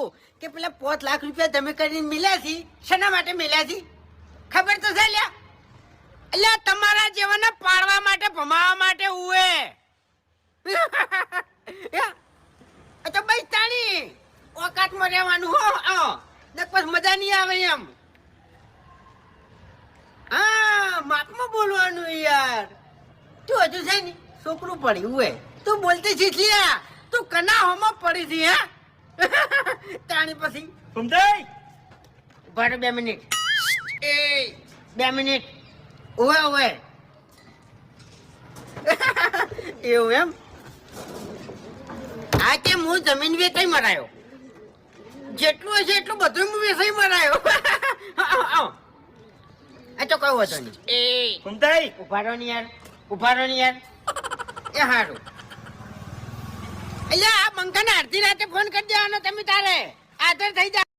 કહું કે પેલા પાંચ લાખ રૂપિયા તમે કરીને મિલ્યા છી. શેના માટે મિલ્યા છી? ખબર તો છે લ્યા. એટલે તમારા જેવાને પાડવા માટે, ભમાવા માટે ઉવે તો બઈ તાણી ઓકાતમાં રહેવાનું હો નકર મજા નહીં આવે એમ. હા માપમાં બોલવાનું યાર. તું હજુ છે ને, છોકરું પડ્યું હોય. તું બોલતી શીખ લ્યા તું કના હોમાં પડી છી હા? તાણી પછી? સમજાય? ઊભા બે મિનિટ. એ. બે મિનિટ. ઓવે ઓવે એવું એમ? આ કે હું જમીન વેચાઈ મરાયો? જેટલું હશે એટલું બધું હું વેચાઈ મરાયો. આ તો કઈ વાંધો નહીં. એ. સમજાય? ઊભા રહો ને યાર. ઊભા રહો ને યાર. એ સારું એટલે આ બંકાને અડધી રાતે ફોન કરી દેવાનો તમે તારે. આદર થઈ જાય